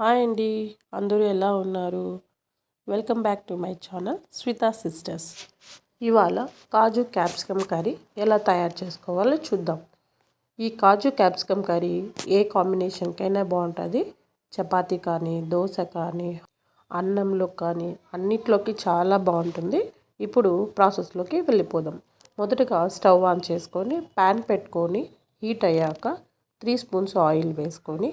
Hi అండి. అందరూ ఎలా ఉన్నారు? Welcome back to my channel Swita sisters. ఇవాళ కాజు క్యాప్సికమ్ కర్రీ ఎలా తయారు చేసుకోవాలో చూద్దాం. ఈ కాజు క్యాప్సికమ్ కర్రీ ఏ కాంబినేషన్కైనా బాగుంటుంది. చపాతి కానీ దోశ కానీ అన్నంలో కానీ అన్నిట్లోకి చాలా బాగుంటుంది. ఇప్పుడు ప్రాసెస్లోకి వెళ్ళిపోదాం. మొదటగా స్టవ్ ఆన్ చేసుకొని ప్యాన్ పెట్టుకొని హీట్ అయ్యాక త్రీ స్పూన్స్ ఆయిల్ వేసుకొని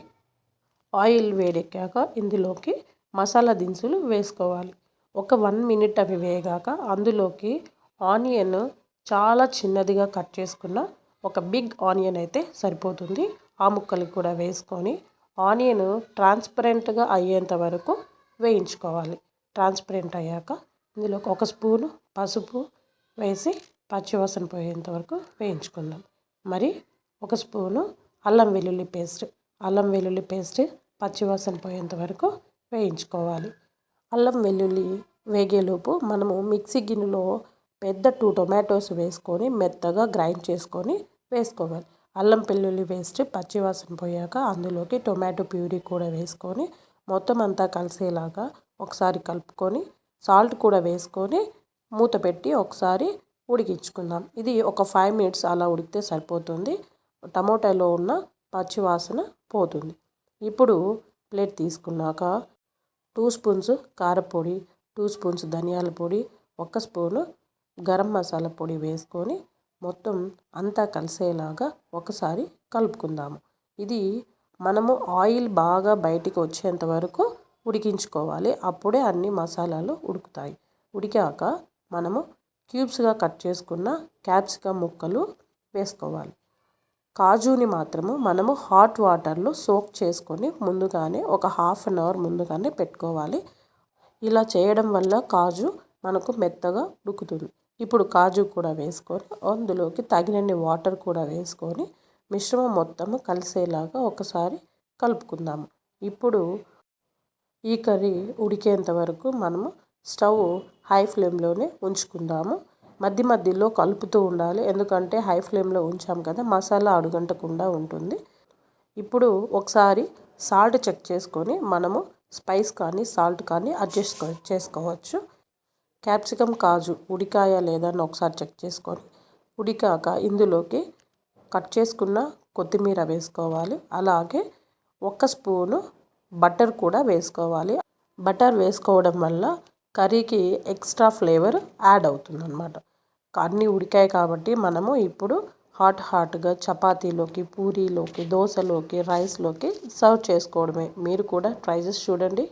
ఆయిల్ వేడెక్కాక ఇందులోకి మసాలా దినుసులు వేసుకోవాలి. ఒక వన్ మినిట్ అవి వేగాక అందులోకి ఆనియన్ చాలా చిన్నదిగా కట్ చేసుకున్న ఒక బిగ్ ఆనియన్ అయితే సరిపోతుంది. ఆ ముక్కలు కూడా వేసుకొని ఆనియన్ ట్రాన్స్పరెంట్గా అయ్యేంత వరకు వేయించుకోవాలి. ట్రాన్స్పరెంట్ అయ్యాక ఇందులోకి ఒక స్పూను పసుపు వేసి పచ్చివాసన పోయేంత వరకు వేయించుకుందాం. మరి ఒక స్పూను అల్లం వెల్లుల్లి పేస్ట్ అల్లం వెల్లుల్లి పేస్ట్ పచ్చివాసన పోయేంత వరకు వేయించుకోవాలి. అల్లం వెల్లుల్లి వేగేలోపు మనము మిక్సీ గిన్నెలో పెద్ద టూ టొమాటోస్ వేసుకొని మెత్తగా గ్రైండ్ చేసుకొని వేసుకోవాలి. అల్లం వెల్లుల్లి వేస్ట్ పచ్చివాసన పోయాక అందులోకి టొమాటో ప్యూరీ కూడా వేసుకొని మొత్తం అంతా కలిసేలాగా ఒకసారి కలుపుకొని సాల్ట్ కూడా వేసుకొని మూత పెట్టి ఒకసారి ఉడికించుకుందాం. ఇది ఒక ఫైవ్ మినిట్స్ అలా ఉడికితే సరిపోతుంది. టమోటాలో ఉన్న పచ్చివాసన పోతుంది. ఇప్పుడు ప్లేట్ తీసుకున్నాక టూ స్పూన్స్ కారపొడి టూ స్పూన్స్ ధనియాల పొడి ఒక స్పూను గరం మసాలా పొడి వేసుకొని మొత్తం అంతా కలిసేలాగా ఒకసారి కలుపుకుందాము. ఇది మనము ఆయిల్ బాగా బయటికి వచ్చేంత వరకు ఉడికించుకోవాలి. అప్పుడే అన్ని మసాలాలు ఉడుకుతాయి. ఉడికాక మనము క్యూబ్స్గా కట్ చేసుకున్న క్యాప్సికమ్ ముక్కలు వేసుకోవాలి. కాజుని మాత్రము మనము హాట్ వాటర్లో సోక్ చేసుకొని ముందుగానే ఒక హాఫ్ అన్ అవర్ ముందుగానే పెట్టుకోవాలి. ఇలా చేయడం వల్ల కాజు మనకు మెత్తగా ఉడుకుతుంది. ఇప్పుడు కాజు కూడా వేసుకొని అందులోకి తగినన్ని వాటర్ కూడా వేసుకొని మిశ్రమం మొత్తము కలిసేలాగా ఒకసారి కలుపుకుందాము. ఇప్పుడు ఈ కర్రీ ఉడికేంత వరకు మనము స్టవ్ హై ఫ్లేమ్లోనే ఉంచుకుందాము. మధ్య మధ్యలో కలుపుతూ ఉండాలి. ఎందుకంటే హై ఫ్లేమ్లో ఉంచాం కదా మసాలా అడుగంటకుండా ఉంటుంది. ఇప్పుడు ఒకసారి సాల్ట్ చెక్ చేసుకొని మనము స్పైస్ కానీ సాల్ట్ కానీ అడ్జస్ట్ చేసుకోవచ్చు. క్యాప్సికమ్ కాజు ఉడికాయ లేదని ఒకసారి చెక్ చేసుకొని ఉడికాక ఇందులోకి కట్ చేసుకున్న కొత్తిమీర వేసుకోవాలి. అలాగే ఒక స్పూను బటర్ కూడా వేసుకోవాలి. బటర్ వేసుకోవడం వల్ల కర్రీకి ఎక్స్ట్రా ఫ్లేవర్ యాడ్ అవుతుందన్నమాట. అన్నీ ఉడికాయి కాబట్టి మనము ఇప్పుడు హాట్ హాట్గా చపాతీలోకి పూరీలోకి దోశలోకి రైస్లోకి సర్వ్ చేసుకోవడమే. మీరు కూడా ట్రై చేసి చూడండి.